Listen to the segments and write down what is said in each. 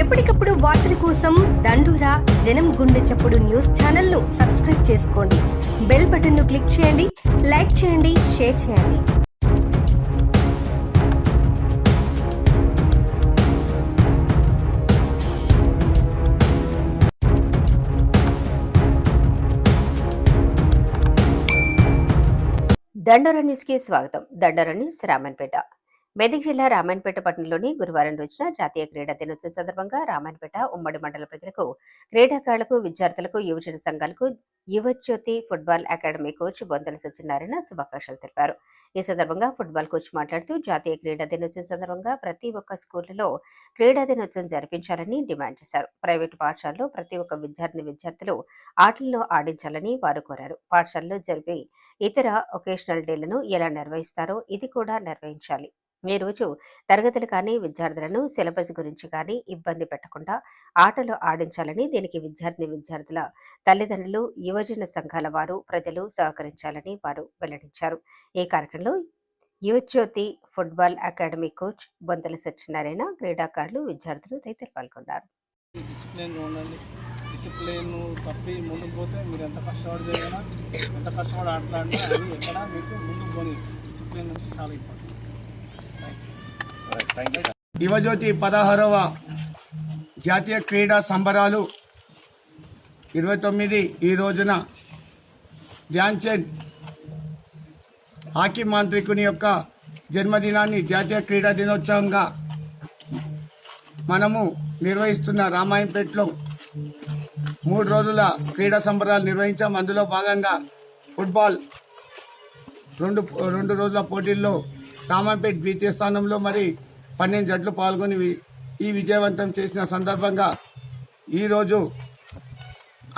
ఎప్పటికప్పుడు వార్తల కోసం దండూరా జనం గుండె చప్పుడు న్యూస్ ఛానల్ను సబ్స్క్రైబ్ చేసుకోండి. బెల్ బటన్ను క్లిక్ చేయండి లైక్ చేయండి షేర్ చేయండి. దండర న్యూస్కి స్వాగతం. దండర న్యూస్ రామన్పేట మెదక్ జిల్లా రామాయణపేట పట్టణంలోని గురువారం రోజున జాతీయ క్రీడా దినోత్సవం సందర్భంగా రామాయణపేట ఉమ్మడి మండల ప్రజలకు క్రీడాకారులకు విద్యార్థులకు యువజన సంఘాలకు Yuvajyothi football academy coach Bonthala Satyanarayana శుభాకాంక్షలు తెలిపారు. ఈ సందర్భంగా ఫుట్బాల్ కోచ్ మాట్లాడుతూ జాతీయ క్రీడా దినోత్సవం సందర్భంగా ప్రతి ఒక్క స్కూళ్ళలో క్రీడా దినోత్సవం జరిపించాలని డిమాండ్ చేశారు. ప్రైవేటు పాఠశాలలో ప్రతి ఒక్క విద్యార్థిని విద్యార్థులు ఆటల్లో ఆడించాలని వారు కోరారు. పాఠశాలలో జరిపే ఇతర ఒకేషనల్ డేలను ఎలా నిర్వహిస్తారో ఇది కూడా నిర్వహించాలి. ఈ రోజు తరగతులు కానీ విద్యార్థులను సిలబస్ గురించి కానీ ఇబ్బంది పెట్టకుండా ఆటలు ఆడించాలని దీనికి విద్యార్థిని విద్యార్థుల తల్లిదండ్రులు యువజన సంఘాల వారు ప్రజలు సహకరించాలని వారు వెల్లడించారు. ఈ కార్యక్రమంలో Yuvajyothi football academy coach Bonthala Satyanarayana క్రీడాకారులు విద్యార్థులు తదితరులు పాల్గొన్నారు. డిసిప్లిన్ తప్పి ముందుకు పోతే మీరు ఎంత కష్టపడి చేయాలా ఎంత కష్టపడి ఆటలాడినా అది ఎక్కడ మీకు ముందుకు పోనీ డిసిప్లిన్ అంటే చాలా ఇంపార్టెంట్. యువజ్యోతి పదహారవ జాతీయ క్రీడా సంబరాలు ఇరవై తొమ్మిది ఈ రోజున ధ్యాన్ చంద్ హాకీ మాంత్రికుని యొక్క జన్మదినాన్ని జాతీయ క్రీడా దినోత్సవంగా మనము నిర్వహిస్తున్న రామాయంపేటలో మూడు రోజుల క్రీడా సంబరాలు నిర్వహించాం. అందులో భాగంగా ఫుట్బాల్ రెండు రెండు రోజుల పోటీల్లో రామాపేట్ ద్వితీయ స్థానంలో మరి పన్నెండు జట్లు పాల్గొని ఈ విజయవంతం చేసిన సందర్భంగా ఈరోజు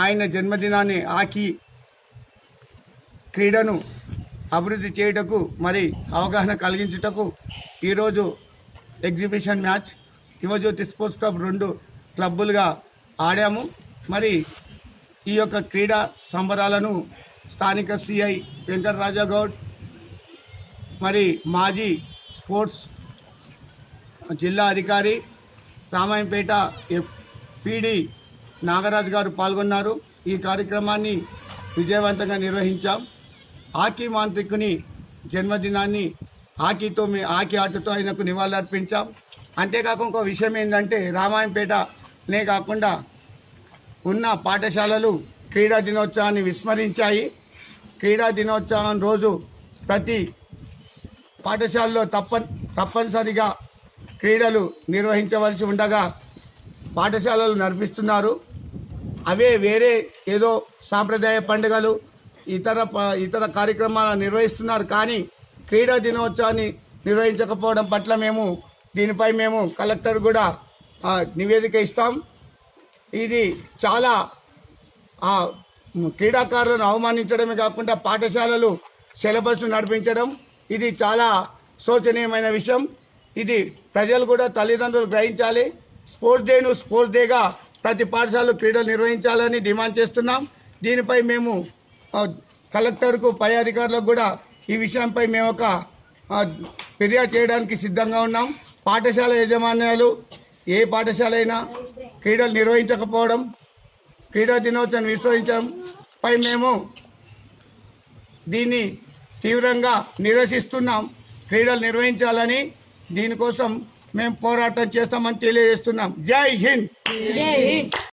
ఆయన జన్మదినాన్ని ఆకి క్రీడను అభివృద్ధి చేయుటకు మరి అవగాహన కలిగించుటకు ఈరోజు exhibition match Yuvajyothi sports club రెండు క్లబ్బులుగా ఆడాము. మరి ఈ యొక్క క్రీడా సంబరాలను స్థానిక సిఐ వెంకటరాజా గౌడ్ మరి మాజీ స్పోర్ట్స్ జిల్లా అధికారి రామాయంపేట పీడి నాగరాజు గారు పాల్గొన్నారు. ఈ కార్యక్రమాన్ని విజయవంతంగా నిర్వహించాం. హాకీ మాంత్రికుని జన్మదినాన్ని హాకీతో మీ హాకీ ఆటతో ఆయనకు నివాళులర్పించాం. అంతేకాకుండా ఇంకో విషయం ఏంటంటే రామాయంపేటనే కాకుండా ఉన్న పాఠశాలలు క్రీడా దినోత్సవాన్ని విస్మరించాయి. క్రీడా దినోత్సవం రోజు ప్రతి పాఠశాలలో తప్ప తప్పనిసరిగా క్రీడలు నిర్వహించవలసి ఉండగా పాఠశాలలు నడిపిస్తున్నారు. అవే వేరే ఏదో సాంప్రదాయ పండుగలు ఇతర ప- ఇతర కార్యక్రమాలు నిర్వహిస్తున్నారు. కానీ క్రీడా దినోత్సవాన్ని నిర్వహించకపోవడం పట్ల మేము దీనిపై మేము కలెక్టర్ కూడా నివేదిక ఇస్తాం. ఇది చాలా క్రీడాకారులను అవమానించడమే కాకుండా పాఠశాలలు సిలబస్ నడిపించడం ఇది చాలా శోచనీయమైన విషయం. ఇది ప్రజలు కూడా తల్లిదండ్రులు గ్రహించాలి. స్పోర్ట్స్ డేను స్పోర్ట్స్ డేగా ప్రతి పాఠశాలలో క్రీడలు నిర్వహించాలని డిమాండ్ చేస్తున్నాం. దీనిపై మేము కలెక్టర్కు పై అధికారులకు కూడా ఈ విషయంపై మేము ఒక ఫిర్యాదు చేయడానికి సిద్ధంగా ఉన్నాం. పాఠశాల యాజమాన్యాలు ఏ పాఠశాల అయినా క్రీడలు నిర్వహించకపోవడం క్రీడా దినోత్సవం విశ్వసించడం పై మేము దీన్ని తీవ్రంగా నిరసిస్తున్నాం. క్రీడలు నిర్వహించాలని దీనికోసం మేము పోరాటం చేస్తామని తెలియజేస్తున్నాం. జై హింద్!